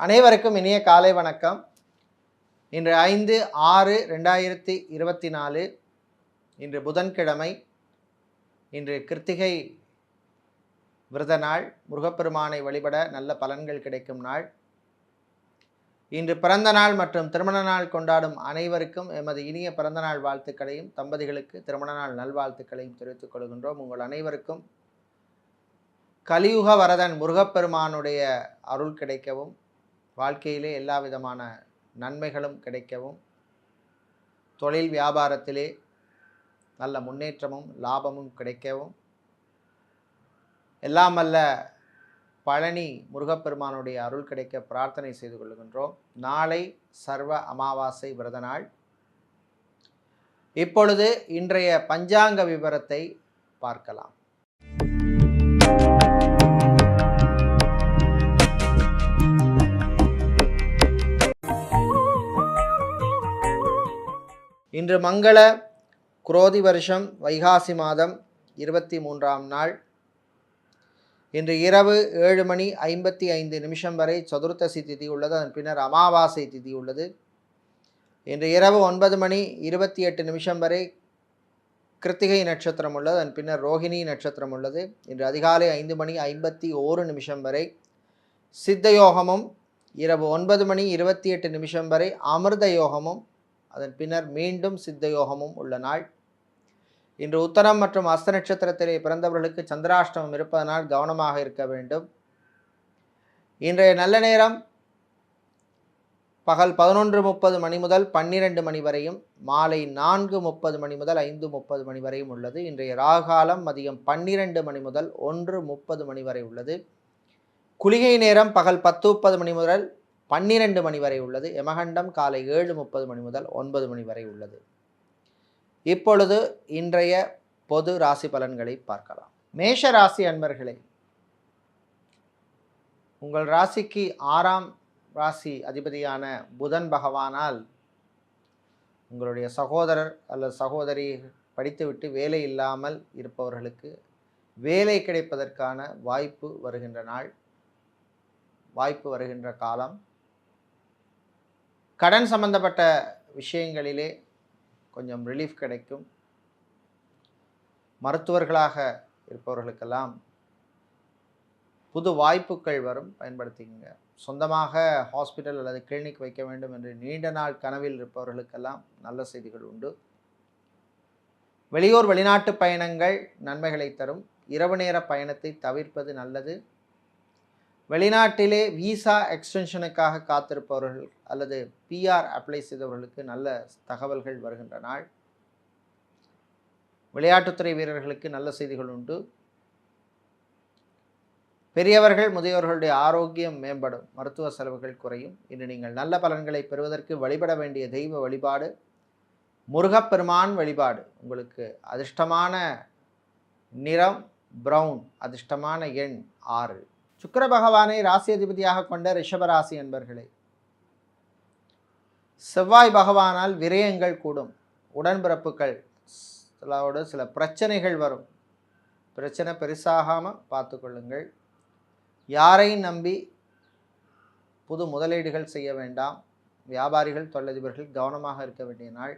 அனைவருக்கும் இனிய காலை வணக்கம். இன்று ஐந்து ஆறு ரெண்டாயிரத்தி இருபத்தி நாலு. இன்று புதன்கிழமை. இன்று கிருத்திகை விரத நாள். முருகப்பெருமானை வழிபட நல்ல பலன்கள் கிடைக்கும் நாள். இன்று பிறந்த நாள் மற்றும் திருமண நாள் கொண்டாடும் அனைவருக்கும் எமது இனிய பிறந்த நாள் வாழ்த்துக்களையும் தம்பதிகளுக்கு திருமண நாள் நல்வாழ்த்துக்களையும் தெரிவித்துக் கொள்கின்றோம். உங்கள் அனைவருக்கும் கலியுக வரதன் முருகப்பெருமானுடைய அருள் கிடைக்கவும் வாழ்க்கையிலே எல்லா விதமான நன்மைகளும் கிடைக்கவும் தொழில் வியாபாரத்திலே நல்ல முன்னேற்றமும் லாபமும் கிடைக்கவும் எல்லாம் அல்ல பழனி முருகப்பெருமானுடைய அருள் கிடைக்க பிரார்த்தனை செய்து கொள்கின்றோம். நாளை சர்வ அமாவாசை விரத நாள் இப்பொழுது இன்றைய பஞ்சாங்க விவரத்தை பார்க்கலாம். இன்று மங்கள குரோதி வருஷம் வைகாசி மாதம் இருபத்தி மூன்றாம் நாள். இன்று இரவு ஏழு மணி ஐம்பத்தி ஐந்து நிமிஷம் வரை சதுர்த்தசி திதி உள்ளது. அதன் பின்னர் அமாவாசை திதி உள்ளது. இன்று இரவு ஒன்பது மணி இருபத்தி எட்டு நிமிஷம் வரை கிருத்திகை நட்சத்திரம் உள்ளது. அதன் பின்னர் ரோஹிணி நட்சத்திரம் உள்ளது. இன்று அதிகாலை ஐந்து மணி ஐம்பத்தி ஓரு நிமிஷம் வரை சித்த யோகமும் இரவு ஒன்பது மணி இருபத்தி எட்டு நிமிஷம் வரை அமிர்த யோகமும் அதன் பின்னர் மீண்டும் சித்த யோகமும் உள்ள நாள். இன்று உத்தரம் மற்றும் அஸ்த நட்சத்திரத்திலே பிறந்தவர்களுக்கு சந்திராஷ்டமம் இருப்பதனால் கவனமாக இருக்க வேண்டும். இன்றைய நல்ல நேரம் பகல் பதினொன்று முப்பது மணி முதல் பன்னிரெண்டு மணி வரையும் மாலை நான்கு முப்பது மணி முதல் ஐந்து முப்பது மணி வரையும் உள்ளது. இன்றைய ராகாலம் மதியம் பன்னிரெண்டு மணி முதல் ஒன்று முப்பது மணி வரை உள்ளது. குளிகை நேரம் பகல் பத்து முப்பது மணி முதல் பன்னிரெண்டு மணி வரை உள்ளது. யமகண்டம் காலை ஏழு முப்பது மணி முதல் ஒன்பது மணி வரை உள்ளது. இப்பொழுது இன்றைய பொது ராசி பலன்களை பார்க்கலாம். மேஷ ராசி அன்பர்களே உங்கள் ராசிக்கு ஆறாம் ராசி அதிபதியான புதன் பகவானால் உங்களுடைய சகோதரர் அல்லது சகோதரி படித்துவிட்டு வேலை இல்லாமல் இருப்பவர்களுக்கு வேலை கிடைப்பதற்கான வாய்ப்பு வருகின்ற நாள் வாய்ப்பு வருகின்ற காலம் கடன் சம்பந்தப்பட்ட விஷயங்களிலே கொஞ்சம் ரிலீஃப் கிடைக்கும். மருத்துவர்களாக இருப்பவர்களுக்கெல்லாம் புது வாய்ப்புகள் வரும். பயன்படுத்திக்கங்க. சொந்தமாக ஹாஸ்பிட்டல் அல்லது கிளினிக் வைக்க வேண்டும் என்று நீண்ட நாள் கனவில் இருப்பவர்களுக்கெல்லாம் நல்ல செய்திகள் உண்டு. வெளியூர் வெளிநாட்டு பயணங்கள் நன்மைகளை தரும். இரவு நேர பயணத்தை தவிர்ப்பது நல்லது. வெளிநாட்டிலே விசா எக்ஸ்டென்ஷனுக்காக காத்திருப்பவர்கள் அல்லது பிஆர் அப்ளை செய்தவர்களுக்கு நல்ல தகவல்கள் வருகின்ற நாள். விளையாட்டுத்துறை வீரர்களுக்கு நல்ல செய்திகள் உண்டு. பெரியவர்கள் முதியோர்களுடைய ஆரோக்கியம் மேம்படும். மருத்துவ செலவுகள் குறையும். இன்று நீங்கள் நல்ல பலன்களை பெறுவதற்கு வழிபட வேண்டிய தெய்வ வழிபாடு முருகப்பெருமான் வழிபாடு. உங்களுக்கு அதிர்ஷ்டமான நிறம் ப்ரௌன் அதிர்ஷ்டமான எண் ஆறு. சுக்கர பகவானை ராசி அதிபதியாக கொண்ட ரிஷபராசி என்பர்களே செவ்வாய் பகவானால் விரயங்கள் கூடும் உடன்பிறப்புகள் சில பிரச்சனைகள் வரும். பிரச்சனை பெருசாகாமல் பார்த்து கொள்ளுங்கள். யாரையும் நம்பி புது முதலீடுகள் செய்ய வேண்டாம் வியாபாரிகள் தொழிலதிபர்கள் கவனமாக இருக்க வேண்டிய நாள்.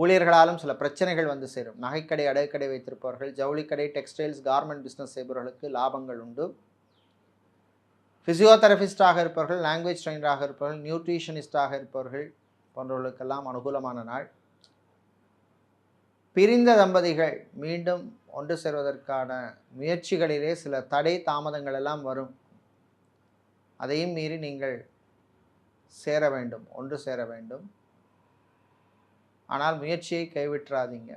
ஊழியர்களாலும் சில பிரச்சனைகள் வந்து சேரும். நகைக்கடை அடகுக்கடை வைத்திருப்பவர்கள் ஜவுளிக்கடை டெக்ஸ்டைல்ஸ் கார்மெண்ட் பிஸ்னஸ் செய்பவர்களுக்கு லாபங்கள் உண்டு. ஃபிசியோதெரபிஸ்டாக இருப்பவர்கள் லாங்குவேஜ் ட்ரெயினராக இருப்பவர்கள் நியூட்ரிஷனிஸ்டாக இருப்பவர்கள் போன்றவர்களுக்கெல்லாம் அனுகூலமான நாள். பிரிந்த தம்பதிகள் மீண்டும் ஒன்று சேர்வதற்கான முயற்சிகளிலே சில தடை தாமதங்கள் எல்லாம் வரும். அதையும் மீறி நீங்கள் சேர வேண்டும் ஒன்று சேர வேண்டும். ஆனால் முயற்சியை கைவிட்டுறாதீங்க.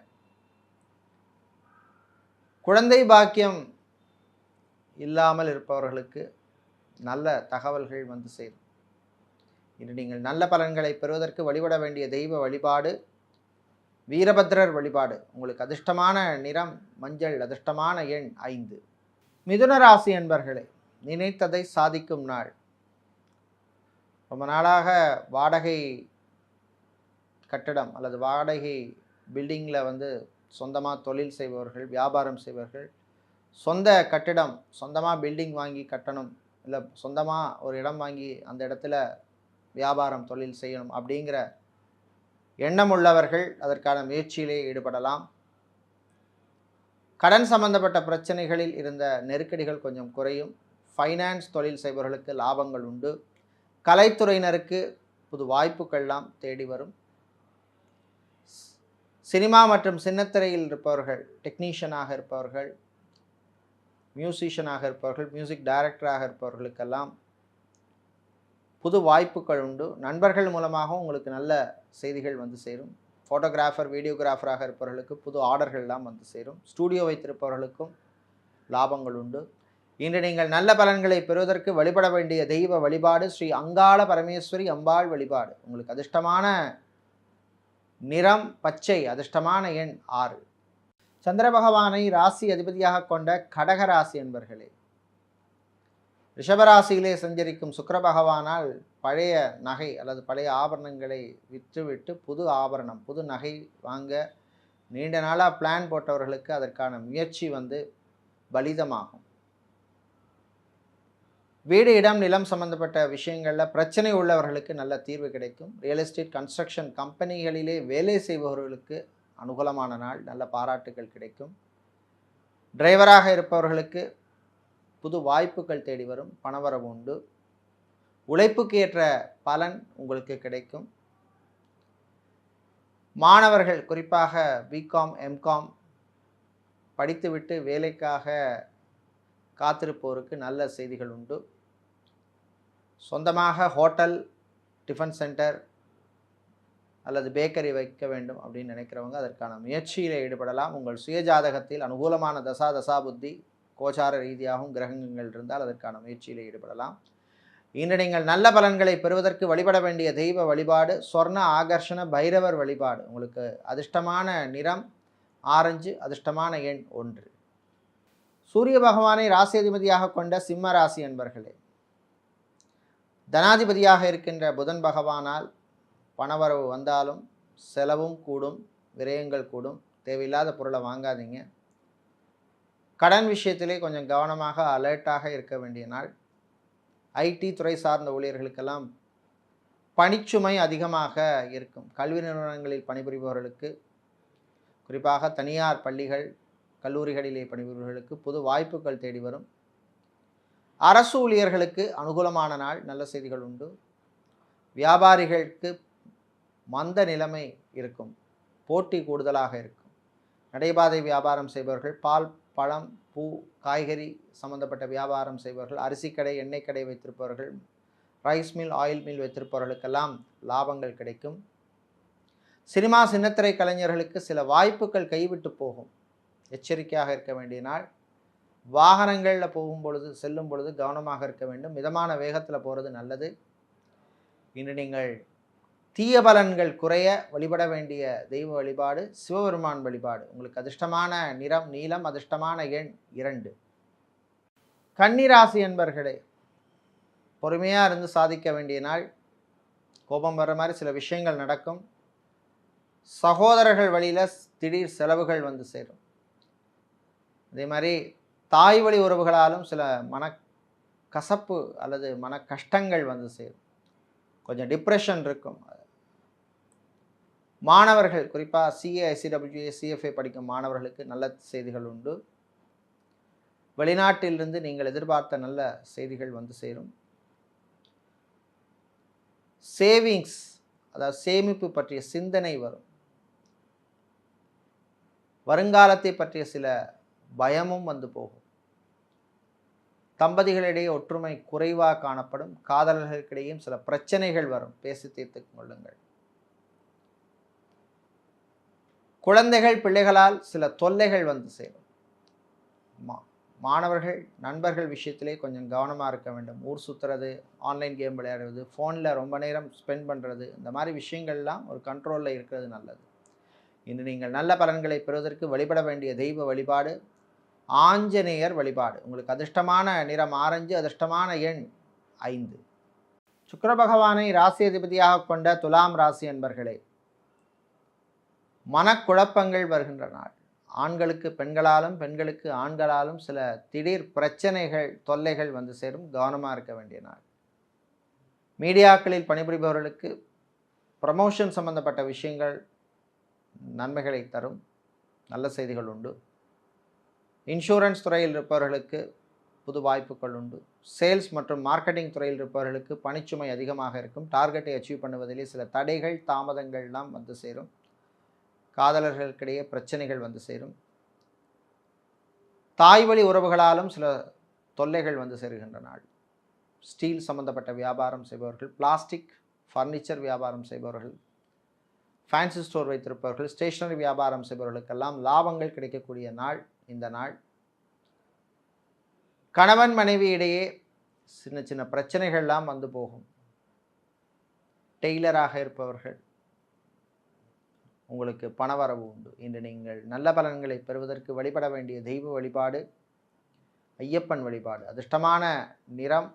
குழந்தை பாக்கியம் இல்லாமல் இருப்பவர்களுக்கு நல்ல தகவல்கள் வந்து சேரும். இன்று நீங்கள் நல்ல பலன்களை பெறுவதற்கு வழிபட வேண்டிய தெய்வ வழிபாடு வீரபத்ரர் வழிபாடு. உங்களுக்கு அதிர்ஷ்டமான நிறம் மஞ்சள் அதிர்ஷ்டமான எண் ஐந்து. மிதுன ராசி என்பர்களே நினைத்ததை சாதிக்கும் நாள். ரொம்ப நாளாக வாடகை கட்டடம் அல்லது வாடகை பில்டிங்கில் வந்து சொந்தமாக தொழில் செய்பவர்கள் வியாபாரம் செய்பவர்கள் சொந்த கட்டிடம் சொந்தமாக பில்டிங் வாங்கி கட்டணும் இல்லை சொந்தமாக ஒரு இடம் வாங்கி அந்த இடத்துல வியாபாரம் தொழில் செய்யணும் அப்படிங்கிற எண்ணம் உள்ளவர்கள் அதற்கான முயற்சியிலே ஈடுபடலாம். கடன் சம்பந்தப்பட்ட பிரச்சனைகளில் இருந்த நெருக்கடிகள் கொஞ்சம் குறையும். ஃபைனான்ஸ் தொழில் செய்பவர்களுக்கு லாபங்கள் உண்டு. கலைத்துறையினருக்கு புது வாய்ப்புகள்லாம் தேடி வரும். சினிமா மற்றும் சின்னத்திரையில் இருப்பவர்கள் டெக்னீஷியனாக இருப்பவர்கள் மியூசிஷியனாக இருப்பவர்கள் மியூசிக் டைரக்டராக இருப்பவர்களுக்கெல்லாம் புது வாய்ப்புகள் உண்டு. நண்பர்கள் மூலமாக உங்களுக்கு நல்ல செய்திகள் வந்து சேரும். ஃபோட்டோகிராஃபர் வீடியோகிராஃபராக இருப்பவர்களுக்கு புது ஆர்டர்கள்லாம் வந்து சேரும். ஸ்டூடியோ வைத்திருப்பவர்களுக்கும் லாபங்கள் உண்டு. இன்று நீங்கள் நல்ல பலன்களை பெறுவதற்கு வழிபட வேண்டிய தெய்வ வழிபாடு ஸ்ரீ அங்காள பரமேஸ்வரி அம்பாள் வழிபாடு. உங்களுக்கு அதிர்ஷ்டமான நிறம் பச்சை அதிர்ஷ்டமான எண் ஆறு. சந்திர பகவானை ராசி அதிபதியாக கொண்ட கடக ராசி என்பர்களே ரிஷபராசியிலே சஞ்சரிக்கும் சுக்கர பகவானால் பழைய நகை அல்லது பழைய ஆபரணங்களை விற்றுவிட்டு புது ஆபரணம் புது நகை வாங்க நீண்ட நாளாக பிளான் போட்டவர்களுக்கு அதற்கான முயற்சி வந்து பலிதமாகும். வீடு இடம் நிலம் சம்பந்தப்பட்ட விஷயங்களில் பிரச்சனை உள்ளவர்களுக்கு நல்ல தீர்வு கிடைக்கும். ரியல் எஸ்டேட் கன்ஸ்ட்ரக்ஷன் கம்பெனிகளிலே வேலை செய்பவர்களுக்கு அனுகூலமான நாள் நல்ல பாராட்டுகள் கிடைக்கும். டிரைவராக இருப்பவர்களுக்கு புது வாய்ப்புகள் தேடி வரும் பணவரவு உண்டு. உழைப்புக்கு ஏற்ற பலன் உங்களுக்கு கிடைக்கும். மாணவர்கள் குறிப்பாக பிகாம் எம்காம் படித்துவிட்டு வேலைக்காக காத்திருப்போருக்கு நல்ல செய்திகள் உண்டு. சொந்தமாக ஹோட்டல் டிஃபன் சென்டர் அல்லது பேக்கரி வைக்க வேண்டும் அப்படின்னு நினைக்கிறவங்க அதற்கான முயற்சியில் ஈடுபடலாம். உங்கள் சுயஜாதகத்தில் அனுகூலமான தசா தசா புத்தி கோச்சார ரீதியாகவும் கிரகங்கள் இருந்தால் அதற்கான முயற்சியில் ஈடுபடலாம். இன்று நீங்கள் நல்ல பலன்களை பெறுவதற்கு வழிபட வேண்டிய தெய்வ வழிபாடு சொர்ண ஆகர்ஷண பைரவர் வழிபாடு. உங்களுக்கு அதிர்ஷ்டமான நிறம் ஆரஞ்சு அதிர்ஷ்டமான எண் ஒன்று. சூரிய பகவானை ராசி அதிபதியாக கொண்ட சிம்ம ராசி என்பர்களே தனாதிபதியாக இருக்கின்ற புதன் பகவானால் பணவரவு வந்தாலும் செலவும் கூடும் விரயங்கள் கூடும். தேவையில்லாத பொருளை வாங்காதீங்க. கடன் விஷயத்திலே கொஞ்சம் கவனமாக அலர்ட்டாக இருக்க வேண்டிய நாள். ஐடி துறை சார்ந்த ஊழியர்களுக்கெல்லாம் பணிச்சுமை அதிகமாக இருக்கும். கல்வி நிறுவனங்களில் பணிபுரிபவர்களுக்கு குறிப்பாக தனியார் பள்ளிகள் கல்லூரிகளிலே பணிபுரிபவர்களுக்கு புது வாய்ப்புகள் தேடி வரும். அரசு ஊழியர்களுக்கு அனுகூலமான நாள் நல்ல செய்திகள் உண்டு. வியாபாரிகளுக்கு மந்த நிலைமை இருக்கும். போட்டி கூடுதலாக இருக்கும். நடைபாதை வியாபாரம் செய்பவர்கள் பால் பழம் பூ காய்கறி சம்பந்தப்பட்ட வியாபாரம் செய்பவர்கள் அரிசி கடை எண்ணெய் கடை வைத்திருப்பவர்கள் ரைஸ் மில் ஆயில் மில் வைத்திருப்பவர்களுக்கெல்லாம் லாபங்கள் கிடைக்கும். சினிமா சின்னத்திரை கலைஞர்களுக்கு சில வாய்ப்புகள் கைவிட்டு போகும். எச்சரிக்கையாக இருக்க வேண்டிய நாள் வாகனங்களில் போகும் பொழுது செல்லும் பொழுது கவனமாக இருக்க வேண்டும். மிதமான வேகத்தில் போகிறது நல்லது. இன்று நீங்கள் தீய பலன்கள் குறைய வழிபட வேண்டிய தெய்வ வழிபாடு சிவபெருமான் வழிபாடு. உங்களுக்கு அதிர்ஷ்டமான நிறம் நீளம் அதிர்ஷ்டமான எண் இரண்டு. கன்னிராசி என்பர்களே பொறுமையாக இருந்து சாதிக்க வேண்டிய நாள். கோபம் வர்ற மாதிரி சில விஷயங்கள் நடக்கும். சகோதரர்கள் வழியில் திடீர் செலவுகள் வந்து சேரும். அதே மாதிரி தாய் வழி உறவுகளாலும் சில மன கசப்பு அல்லது மன கஷ்டங்கள் வந்து சேரும். கொஞ்சம் டிப்ரெஷன் இருக்கும். மாணவர்கள் குறிப்பாக சிஏ ஐசிடபிள்யூஏ சிஎஃப்ஏ படிக்கும் மாணவர்களுக்கு நல்ல செய்திகள் உண்டு. வெளிநாட்டிலிருந்து நீங்கள் எதிர்பார்த்த நல்ல செய்திகள் வந்து சேரும். சேவிங்ஸ் அதாவது சேமிப்பு பற்றிய சிந்தனை வரும். வருங்காலத்தை பற்றிய சில பயமும் வந்து போகும். தம்பதிகளிடையே ஒற்றுமை குறைவாக காணப்படும். காதலர்களுக்கிடையும் சில பிரச்சனைகள் வரும். பேசி தீர்த்து கொள்ளுங்கள். குழந்தைகள் பிள்ளைகளால் சில தொல்லைகள் வந்து சேரும். மா மாணவர்கள் நண்பர்கள் விஷயத்திலே கொஞ்சம் கவனமாக இருக்க வேண்டும். ஊர் சுற்றுறது ஆன்லைன் கேம் விளையாடுவது ஃபோனில் ரொம்ப நேரம் ஸ்பெண்ட் பண்ணுறது இந்த மாதிரி விஷயங்கள்லாம் ஒரு கண்ட்ரோலில் இருக்கிறது நல்லது. இன்று நீங்கள் நல்ல பலன்களை பெறுவதற்கு வழிபட வேண்டிய தெய்வ வழிபாடு ஆஞ்சநேயர் வழிபாடு. உங்களுக்கு அதிர்ஷ்டமான நிறம் ஆரஞ்சு அதிர்ஷ்டமான எண் ஐந்து. சுக்கர பகவானை ராசி அதிபதியாக கொண்ட துலாம் ராசி என்பர்களே மனக்குழப்பங்கள் வருகின்ற நாள். ஆண்களுக்கு பெண்களாலும் பெண்களுக்கு ஆண்களாலும் சில திடீர் பிரச்சனைகள் தொல்லைகள் வந்து சேரும். கவனமாக இருக்க வேண்டிய நாள். மீடியாக்களில் பணிபுரிபவர்களுக்கு ப்ரமோஷன் சம்பந்தப்பட்ட விஷயங்கள் நன்மைகளை தரும். நல்ல செய்திகள் உண்டு. இன்சூரன்ஸ் துறையில் இருப்பவர்களுக்கு புது வாய்ப்புகள் உண்டு. சேல்ஸ் மற்றும் மார்க்கெட்டிங் துறையில் இருப்பவர்களுக்கு பணிச்சுமை அதிகமாக இருக்கும். டார்கெட்டை அச்சீவ் பண்ணுவதிலே சில தடைகள் தாமதங்கள்லாம் வந்து சேரும். காதலர்களுக்கிடையே பிரச்சனைகள் வந்து சேரும். தாய் வழி உறவுகளாலும் சில தொல்லைகள் வந்து சேருகின்ற நாள். ஸ்டீல் சம்பந்தப்பட்ட வியாபாரம் செய்பவர்கள் பிளாஸ்டிக் ஃபர்னிச்சர் வியாபாரம் செய்பவர்கள் ஃபேன்சி ஸ்டோர் வைத்திருப்பவர்கள் ஸ்டேஷனரி வியாபாரம் செய்பவர்களுக்கெல்லாம் லாபங்கள் கிடைக்கக்கூடிய நாள். இந்த நாள். கணவன் மனைவி இடையே சின்ன சின்ன பிரச்சனைகள்லாம் வந்து போகும். டெய்லராக இருப்பவர்கள் உங்களுக்கு பணவரவு உண்டு. இன்று நீங்கள் நல்ல பலன்களை பெறுவதற்கு வழிபட வேண்டிய தெய்வ வழிபாடு ஐயப்பன் வழிபாடு. அதிர்ஷ்டமான நிறம்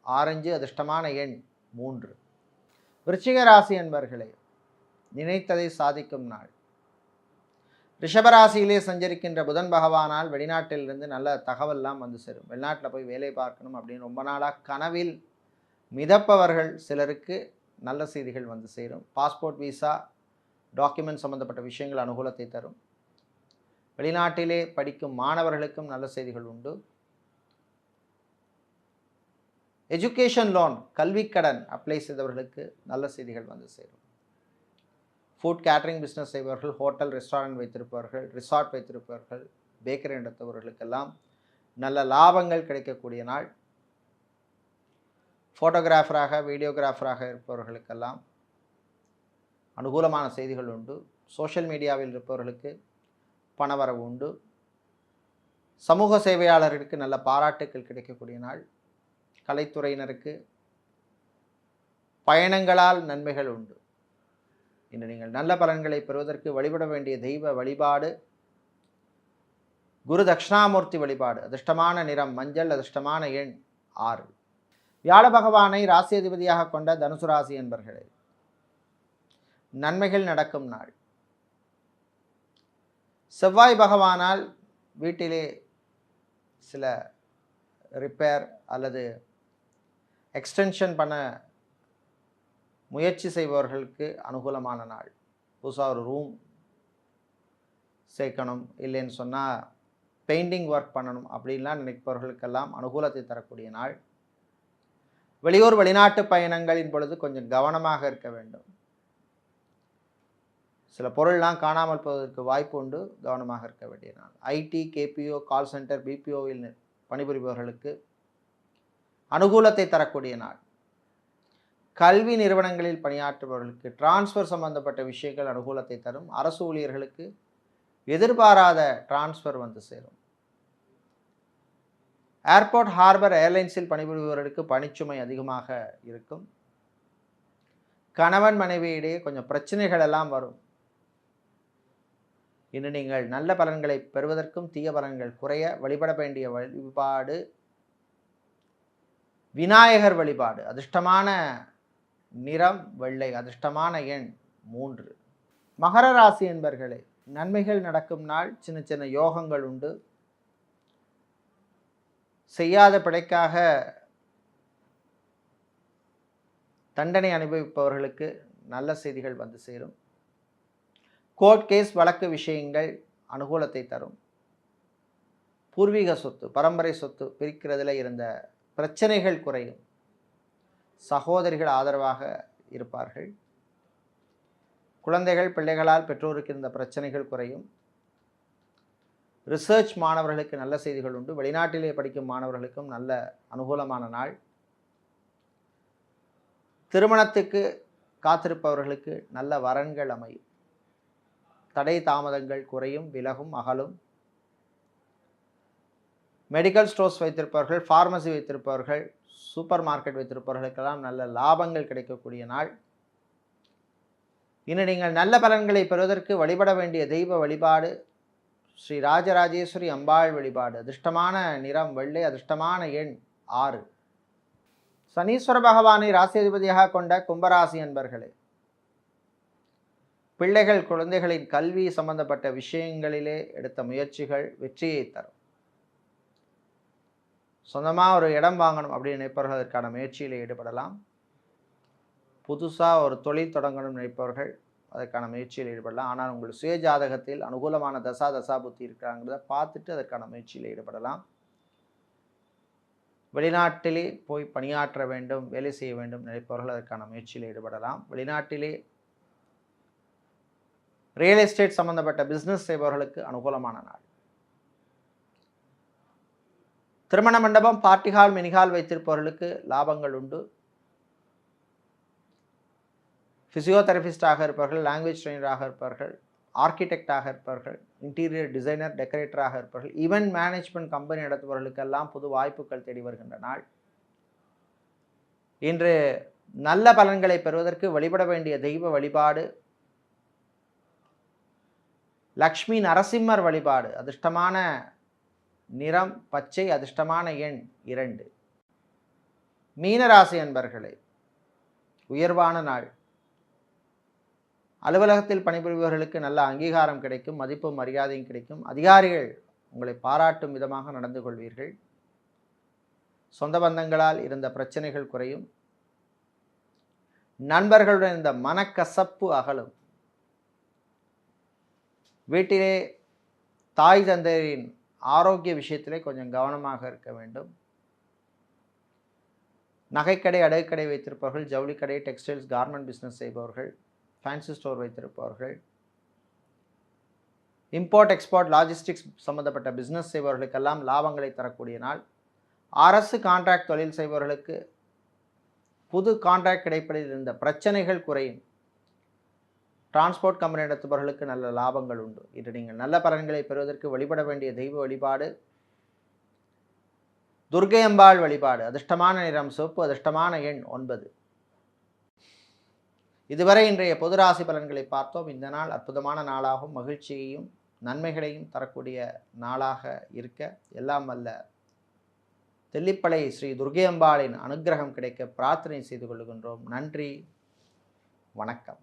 ஆரஞ்சு அதிர்ஷ்டமான எண் மூன்று. விருச்சிக ராசி என்பர்களே நினைத்ததை சாதிக்கும் நாள். ரிஷபராசியிலே சஞ்சரிக்கின்ற புதன் பகவானால் வெளிநாட்டிலிருந்து நல்ல தகவல்லாம் வந்து சேரும். வெளிநாட்டில் போய் வேலை பார்க்கணும் அப்படின்னு ரொம்ப நாளாக கனவில் மிதப்பவர்கள் சிலருக்கு நல்ல செய்திகள் வந்து சேரும். பாஸ்போர்ட் விசா டாக்குமெண்ட் சம்மந்தப்பட்ட விஷயங்கள் அனுகூலத்தை தரும். வெளிநாட்டிலே படிக்கும் மாணவர்களுக்கும் நல்ல செய்திகள் உண்டு. எஜுகேஷன் லோன் கல்விக்கடன் அப்ளை செய்தவர்களுக்கு நல்ல செய்திகள் வந்து சேரும். ஃபுட் கேட்ரிங் பிஸ்னஸ் செய்பவர்கள் ஹோட்டல் ரெஸ்டாரண்ட் வைத்திருப்பவர்கள் ரிசார்ட் வைத்திருப்பவர்கள் பேக்கரி நடத்துபவர்களுக்கெல்லாம் நல்ல லாபங்கள் கிடைக்கக்கூடிய நாள். ஃபோட்டோகிராஃபராக வீடியோகிராஃபராக இருப்பவர்களுக்கெல்லாம் அனுகூலமான செய்திகள் உண்டு. சோஷியல் மீடியாவில் இருப்பவர்களுக்கு பணவரவு உண்டு. சமூக சேவையாளர்களுக்கு நல்ல பாராட்டுக்கள் கிடைக்கக்கூடிய நாள். கலைத்துறையினருக்கு பயணங்களால் நன்மைகள் உண்டு. இன்று நீங்கள் நல்ல பலன்களை பெறுவதற்கு வழிபட வேண்டிய தெய்வ வழிபாடு குரு தட்சிணாமூர்த்தி வழிபாடு அதிர்ஷ்டமான நிறம் மஞ்சள் அதிர்ஷ்டமான எண் ஆறு. வியாழ பகவானை ராசியதிபதியாக கொண்ட தனுசு ராசி என்பர்களே நன்மைகள் நடக்கும் நாள். செவ்வாய் பகவானால் வீட்டிலே சில ரிப்பேர் அல்லது எக்ஸ்டென்ஷன் பண்ண முயற்சி செய்பவர்களுக்கு அனுகூலமான நாள். புதுசாக ஒரு ரூம் சேர்க்கணும் இல்லைன்னு சொன்னால் பெயிண்டிங் ஒர்க் பண்ணணும் அப்படின்லாம் நினைப்பவர்களுக்கெல்லாம் அனுகூலத்தை தரக்கூடிய நாள். வெளியூர் வெளிநாட்டு பயணங்களின் பொழுது கொஞ்சம் கவனமாக இருக்க வேண்டும். சில பொருள்லாம் காணாமல் போவதற்கு வாய்ப்பு உண்டு கவனமாக இருக்க வேண்டிய நாள். ஐடி கேபிஓ கால் சென்டர் பிபிஓவில் பணிபுரிபவர்களுக்கு அனுகூலத்தை தரக்கூடிய நாள். கல்வி நிறுவனங்களில் பணியாற்றுபவர்களுக்கு டிரான்ஸ்ஃபர் சம்பந்தப்பட்ட விஷயங்கள் அனுகூலத்தை தரும். அரசு ஊழியர்களுக்கு எதிர்பாராத டிரான்ஸ்ஃபர் வந்து சேரும். ஏர்போர்ட் ஹார்பர் ஏர்லைன்ஸில் பணிபுரிபவர்களுக்கு பணிச்சுமை அதிகமாக இருக்கும். கணவன் மனைவியிடையே கொஞ்சம் பிரச்சனைகள் எல்லாம் வரும். இன்று நீங்கள் நல்ல பலன்களை பெறுவதற்கும் தீய பலன்கள் குறைய வழிபட வேண்டிய வழிபாடு விநாயகர் வழிபாடு அதிர்ஷ்டமான நிறம் வெள்ளை அதிர்ஷ்டமான எண் மூன்று. மகர ராசி என்பர்களே நன்மைகள் நடக்கும் நாள் சின்ன சின்ன யோகங்கள் உண்டு. செய்யாத பிழைக்காக தண்டனை அனுபவிப்பவர்களுக்கு நல்ல செய்திகள் வந்து சேரும். கோர்ட் கேஸ் வழக்கு விஷயங்கள் அனுகூலத்தை தரும். பூர்வீக சொத்து பரம்பரை சொத்து பிரிக்கிறதுல இருந்த பிரச்சனைகள் குறையும். சகோதரிகள் ஆதரவாக இருப்பார்கள். குழந்தைகள் பிள்ளைகளால் பெற்றோருக்கு இருந்த பிரச்சனைகள் குறையும். ரிசர்ச் மாணவர்களுக்கு நல்ல செய்திகள் உண்டு. வெளிநாட்டிலே படிக்கும் மாணவர்களுக்கும் நல்ல அனுகூலமான நாள். திருமணத்துக்கு காத்திருப்பவர்களுக்கு நல்ல வரன்கள் அமையும். தடை தாமதங்கள் குறையும் விலகும் அகலும். மெடிக்கல் ஸ்டோர்ஸ் வைத்திருப்பவர்கள் ஃபார்மசி வைத்திருப்பவர்கள் சூப்பர் மார்க்கெட் வைத்திருப்பவர்களுக்கெல்லாம் நல்ல லாபங்கள் கிடைக்கக்கூடிய நாள். இன்று நீங்கள் நல்ல பலன்களை பெறுவதற்கு வழிபட வேண்டிய தெய்வ வழிபாடு ஸ்ரீ ராஜராஜேஸ்வரி அம்பாள் வழிபாடு அதிர்ஷ்டமான நிறம் வெள்ளை அதிர்ஷ்டமான எண் ஆறு. சனீஸ்வர பகவானை ராசியதிபதியாக கொண்ட கும்பராசி என்பர்களே பிள்ளைகள் குழந்தைகளின் கல்வி சம்பந்தப்பட்ட விஷயங்களிலே எடுத்த முயற்சிகள் வெற்றியை தரும். சொந்தமாக ஒரு இடம் வாங்கணும் அப்படின்னு நினைப்பவர்கள் அதற்கான முயற்சியில் ஈடுபடலாம். புதுசாக ஒரு தொழில் தொடங்கணும் நினைப்பவர்கள் அதற்கான முயற்சியில் ஈடுபடலாம். ஆனால் உங்கள் சுய ஜாதகத்தில் அனுகூலமான தசா தசா புத்தி இருக்கிறாங்கிறத பார்த்துட்டு அதற்கான முயற்சியில் ஈடுபடலாம். வெளிநாட்டிலே போய் பணியாற்ற வேண்டும் வேலை செய்ய வேண்டும் நினைப்பவர்கள் அதற்கான முயற்சியில் ஈடுபடலாம். வெளிநாட்டிலே ரியல் எஸ்டேட் சம்பந்தப்பட்ட பிஸ்னஸ் செய்பவர்களுக்கு அனுகூலமான நாள். திருமண மண்டபம் பார்ட்டிஹால் மினிஹால் வைத்திருப்பவர்களுக்கு லாபங்கள் உண்டு. ஃபிசியோதெரபிஸ்டாக இருப்பவர்கள் லாங்குவேஜ் ட்ரெயினராக இருப்பார்கள் ஆர்கிடெக்டாக இருப்பார்கள் இன்டீரியர் டிசைனர் டெக்கரேட்டராக இருப்பார்கள் ஈவெண்ட் மேனேஜ்மெண்ட் கம்பெனி நடத்துபவர்களுக்கெல்லாம் புது வாய்ப்புகள் தேடி வருகின்ற நாள். இன்று நல்ல பலன்களை பெறுவதற்கு வழிபட வேண்டிய தெய்வ வழிபாடு. லக்ஷ்மி நரசிம்மர் வழிபாடு அதிர்ஷ்டமான நிறம் பச்சை அதிர்ஷ்டமான எண் இரண்டு. மீனராசி அன்பர்களே உயர்வான நாள். அலுவலகத்தில் பணிபுரிபவர்களுக்கு நல்ல அங்கீகாரம் கிடைக்கும் மதிப்பும் மரியாதையும் கிடைக்கும். அதிகாரிகள் உங்களை பாராட்டும் விதமாக நடந்து கொள்வீர்கள். சொந்த பந்தங்களால் இருந்த பிரச்சனைகள் குறையும். நண்பர்களுடன் இந்த மனக்கசப்பு அகலும். வீட்டிலே தாய் தந்தையரின் ஆரோக்கிய விஷயத்திலே கொஞ்சம் கவனமாக இருக்க வேண்டும். நகைக்கடை அடகுக்கடை வைத்திருப்பவர்கள் ஜவுளிக்கடை டெக்ஸ்டைல்ஸ் கார்மெண்ட் பிஸ்னஸ் செய்பவர்கள் ஃபேன்சி ஸ்டோர் வைத்திருப்பவர்கள் இம்போர்ட் எக்ஸ்போர்ட் லாஜிஸ்டிக்ஸ் சம்பந்தப்பட்ட பிஸ்னஸ் செய்பவர்களுக்கெல்லாம் லாபங்களை தரக்கூடிய நாள். அரசு கான்ட்ராக்ட் தொழில் செய்பவர்களுக்கு புது கான்ட்ராக்ட் கிடைப்பதில் இருந்த பிரச்சனைகள் குறையும். டிரான்ஸ்போர்ட் கம்பெனி நடத்துபவர்களுக்கு நல்ல லாபங்கள் உண்டு. இன்று நீங்கள் நல்ல பலன்களை பெறுவதற்கு வழிபட வேண்டிய தெய்வ வழிபாடு துர்கை அம்பாள் வழிபாடு அதிர்ஷ்டமான நிறம் சிவப்பு அதிர்ஷ்டமான எண் ஒன்பது. இதுவரை இன்றைய பொது ராசி பலன்களை பார்த்தோம். இந்த நாள் அற்புதமான நாளாகவும் மகிழ்ச்சியையும் நன்மைகளையும் தரக்கூடிய நாளாக இருக்க எல்லாம் அல்ல தெல்லிப்பளை ஸ்ரீ துர்கையம்பாளின் அம்பாளின் அனுக்கிரகம் கிடைக்க பிரார்த்தனை செய்து கொள்கின்றோம். நன்றி. வணக்கம்.